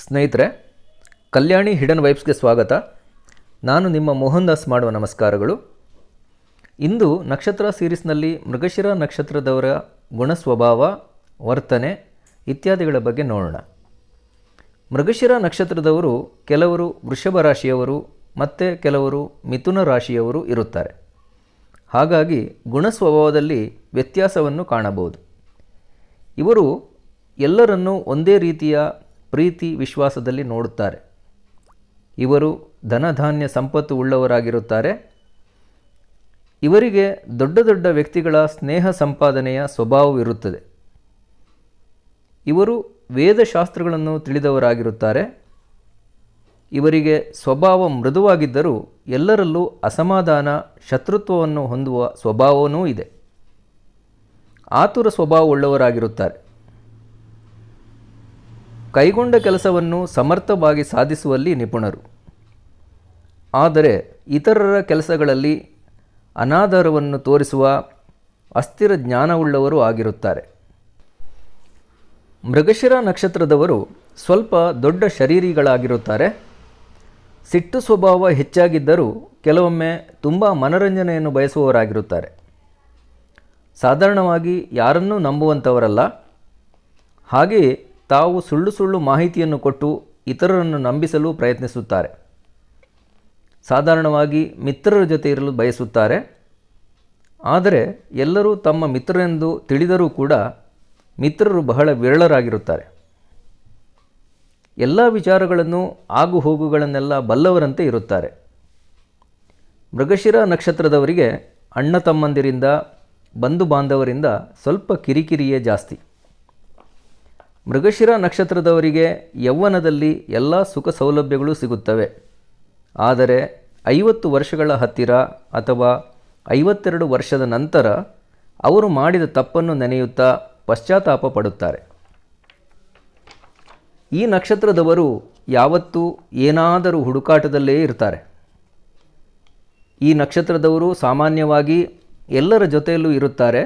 ಸ್ನೇಹಿತರೆ, ಕಲ್ಯಾಣಿ ಹಿಡನ್ ವೈಬ್ಸ್ಗೆ ಸ್ವಾಗತ. ನಾನು ನಿಮ್ಮ ಮೋಹನ್ ದಾಸ್ ಮಾಡುವ ನಮಸ್ಕಾರಗಳು. ಇಂದು ನಕ್ಷತ್ರ ಸೀರೀಸ್ನಲ್ಲಿ ಮೃಗಶಿರ ನಕ್ಷತ್ರದವರ ಗುಣ ಸ್ವಭಾವ ವರ್ತನೆ ಇತ್ಯಾದಿಗಳ ಬಗ್ಗೆ ನೋಡೋಣ. ಮೃಗಶಿರ ನಕ್ಷತ್ರದವರು ಕೆಲವರು ವೃಷಭ ರಾಶಿಯವರು ಮತ್ತು ಕೆಲವರು ಮಿಥುನ ರಾಶಿಯವರು ಇರುತ್ತಾರೆ. ಹಾಗಾಗಿ ಗುಣ ಸ್ವಭಾವದಲ್ಲಿ ವ್ಯತ್ಯಾಸವನ್ನು ಕಾಣಬಹುದು. ಇವರು ಎಲ್ಲರನ್ನೂ ಒಂದೇ ರೀತಿಯ ಪ್ರೀತಿ ವಿಶ್ವಾಸದಲ್ಲಿ ನೋಡುತ್ತಾರೆ. ಇವರು ಧನಧಾನ್ಯ ಸಂಪತ್ತು ಉಳ್ಳವರಾಗಿರುತ್ತಾರೆ. ಇವರಿಗೆ ದೊಡ್ಡ ದೊಡ್ಡ ವ್ಯಕ್ತಿಗಳ ಸ್ನೇಹ ಸಂಪಾದನೆಯ ಸ್ವಭಾವವಿರುತ್ತದೆ ಇವರು ವೇದಶಾಸ್ತ್ರಗಳನ್ನು ತಿಳಿದವರಾಗಿರುತ್ತಾರೆ. ಇವರಿಗೆ ಸ್ವಭಾವ ಮೃದುವಾಗಿದ್ದರೂ ಎಲ್ಲರಲ್ಲೂ ಅಸಮಾಧಾನ, ಶತ್ರುತ್ವವನ್ನು ಹೊಂದುವ ಸ್ವಭಾವವೂ ಇದೆ. ಆತುರ ಸ್ವಭಾವವುಳ್ಳವರಾಗಿರುತ್ತಾರೆ ಕೈಗೊಂಡ ಕೆಲಸವನ್ನು ಸಮರ್ಥವಾಗಿ ಸಾಧಿಸುವಲ್ಲಿ ನಿಪುಣರು. ಆದರೆ ಇತರರ ಕೆಲಸಗಳಲ್ಲಿ ಅನಾದರವನ್ನು ತೋರಿಸುವ ಅಸ್ಥಿರ ಜ್ಞಾನವುಳ್ಳವರು ಆಗಿರುತ್ತಾರೆ. ಮೃಗಶಿರ ನಕ್ಷತ್ರದವರು ಸ್ವಲ್ಪ ದೊಡ್ಡ ಶರೀರಿಗಳಾಗಿರುತ್ತಾರೆ. ಸಿಟ್ಟು ಸ್ವಭಾವ ಹೆಚ್ಚಾಗಿದ್ದರೂ ಕೆಲವೊಮ್ಮೆ ತುಂಬ ಮನರಂಜನೆಯನ್ನು ಬಯಸುವವರಾಗಿರುತ್ತಾರೆ. ಸಾಧಾರಣವಾಗಿ ಯಾರನ್ನೂ ನಂಬುವಂಥವರಲ್ಲ ಹಾಗೆಯೇ ತಾವು ಸುಳ್ಳು ಸುಳ್ಳು ಮಾಹಿತಿಯನ್ನು ಕೊಟ್ಟು ಇತರರನ್ನು ನಂಬಿಸಲು ಪ್ರಯತ್ನಿಸುತ್ತಾರೆ. ಸಾಧಾರಣವಾಗಿ ಮಿತ್ರರ ಜೊತೆ ಇರಲು ಬಯಸುತ್ತಾರೆ. ಆದರೆ ಎಲ್ಲರೂ ತಮ್ಮ ಮಿತ್ರರೆಂದು ತಿಳಿದರೂ ಕೂಡ ಮಿತ್ರರು ಬಹಳ ವಿರಳರಾಗಿರುತ್ತಾರೆ. ಎಲ್ಲ ವಿಚಾರಗಳನ್ನು ಆಗು ಹೋಗುಗಳನ್ನೆಲ್ಲ ಬಲ್ಲವರಂತೆ ಇರುತ್ತಾರೆ. ಮೃಗಶಿರ ನಕ್ಷತ್ರದವರಿಗೆ ಅಣ್ಣ ತಮ್ಮಂದಿರಿಂದ, ಬಂಧು ಬಾಂಧವರಿಂದ ಸ್ವಲ್ಪ ಕಿರಿಕಿರಿಯೇ ಜಾಸ್ತಿ. ಮೃಗಶಿರ ನಕ್ಷತ್ರದವರಿಗೆ ಯೌವನದಲ್ಲಿ ಎಲ್ಲ ಸುಖ ಸೌಲಭ್ಯಗಳು ಸಿಗುತ್ತವೆ. ಆದರೆ ಐವತ್ತು ವರ್ಷಗಳ ಹತ್ತಿರ ಅಥವಾ ಐವತ್ತೆರಡು ವರ್ಷದ ನಂತರ ಅವರು ಮಾಡಿದ ತಪ್ಪನ್ನು ನೆನೆಯುತ್ತಾ ಪಶ್ಚಾತ್ತಾಪ ಪಡುತ್ತಾರೆ. ಈ ನಕ್ಷತ್ರದವರು ಯಾವತ್ತೂ ಏನಾದರೂ ಹುಡುಕಾಟದಲ್ಲೇ ಇರ್ತಾರೆ. ಈ ನಕ್ಷತ್ರದವರು ಸಾಮಾನ್ಯವಾಗಿ ಎಲ್ಲರ ಜೊತೆಯಲ್ಲೂ ಇರುತ್ತಾರೆ,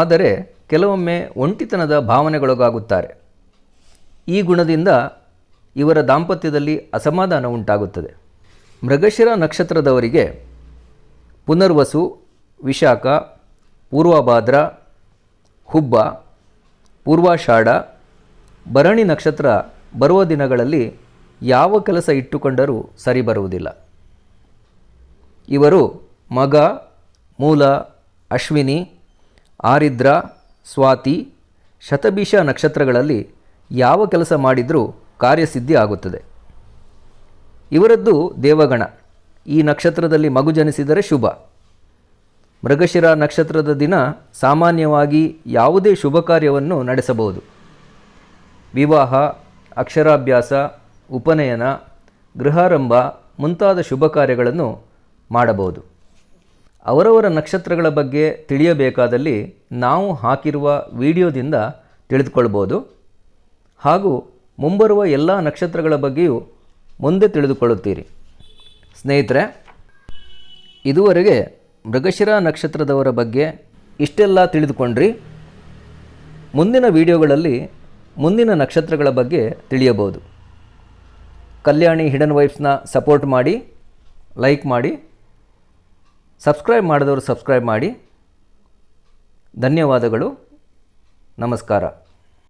ಆದರೆ ಕೆಲವೊಮ್ಮೆ ಒಂಟಿತನದ ಭಾವನೆಗೊಳಗಾಗುತ್ತಾರೆ. ಈ ಗುಣದಿಂದ ಇವರ ದಾಂಪತ್ಯದಲ್ಲಿ ಅಸಮಾಧಾನ ಉಂಟಾಗುತ್ತದೆ. ಮೃಗಶಿರ ನಕ್ಷತ್ರದವರಿಗೆ ಪುನರ್ವಸು, ವಿಶಾಖ, ಪೂರ್ವಭಾದ್ರ, ಹುಬ್ಬ, ಪೂರ್ವಾಷಾಢ, ಭರಣಿ ನಕ್ಷತ್ರ ಬರುವ ದಿನಗಳಲ್ಲಿ ಯಾವ ಕೆಲಸ ಇಟ್ಟುಕೊಂಡರೂ ಸರಿ ಬರುವುದಿಲ್ಲ. ಇವರು ಮಗ, ಮೂಲ, ಅಶ್ವಿನಿ, ಆರಿದ್ರ, ಸ್ವಾತಿ, ಶತಭೀಷ ನಕ್ಷತ್ರಗಳಲ್ಲಿ ಯಾವ ಕೆಲಸ ಮಾಡಿದರೂ ಕಾರ್ಯಸಿದ್ಧಿ ಆಗುತ್ತದೆ. ಇವರದ್ದು ದೇವಗಣ. ಈ ನಕ್ಷತ್ರದಲ್ಲಿ ಮಗು ಜನಿಸಿದರೆ ಶುಭ. ಮೃಗಶಿರ ನಕ್ಷತ್ರದ ದಿನ ಸಾಮಾನ್ಯವಾಗಿ ಯಾವುದೇ ಶುಭ ಕಾರ್ಯವನ್ನು ನಡೆಸಬಹುದು. ವಿವಾಹ, ಅಕ್ಷರಾಭ್ಯಾಸ, ಉಪನಯನ, ಗೃಹಾರಂಭ ಮುಂತಾದ ಶುಭ ಕಾರ್ಯಗಳನ್ನು ಮಾಡಬಹುದು. ಅವರವರ ನಕ್ಷತ್ರಗಳ ಬಗ್ಗೆ ತಿಳಿಯಬೇಕಾದಲ್ಲಿ ನಾವು ಹಾಕಿರುವ ವಿಡಿಯೋದಿಂದ ತಿಳಿದುಕೊಳ್ಬೋದು ಹಾಗೂ ಮುಂಬರುವ ಎಲ್ಲ ನಕ್ಷತ್ರಗಳ ಬಗ್ಗೆಯೂ ಮುಂದೆ ತಿಳಿದುಕೊಳ್ಳುತ್ತೀರಿ. ಸ್ನೇಹಿತರೆ, ಇದುವರೆಗೆ ಮೃಗಶಿರ ನಕ್ಷತ್ರದವರ ಬಗ್ಗೆ ಇಷ್ಟೆಲ್ಲ ತಿಳಿದುಕೊಂಡ್ರಿ. ಮುಂದಿನ ವಿಡಿಯೋಗಳಲ್ಲಿ ಮುಂದಿನ ನಕ್ಷತ್ರಗಳ ಬಗ್ಗೆ ತಿಳಿಯಬಹುದು. ಕಲ್ಯಾಣಿ ಹಿಡನ್ ವೈಫ್ಸ್ನ ಸಪೋರ್ಟ್ ಮಾಡಿ, ಲೈಕ್ ಮಾಡಿ, ಸಬ್ಸ್ಕ್ರೈಬ್ ಮಾಡಿದವರು ಸಬ್ಸ್ಕ್ರೈಬ್ ಮಾಡಿ. ಧನ್ಯವಾದಗಳು. ನಮಸ್ಕಾರ.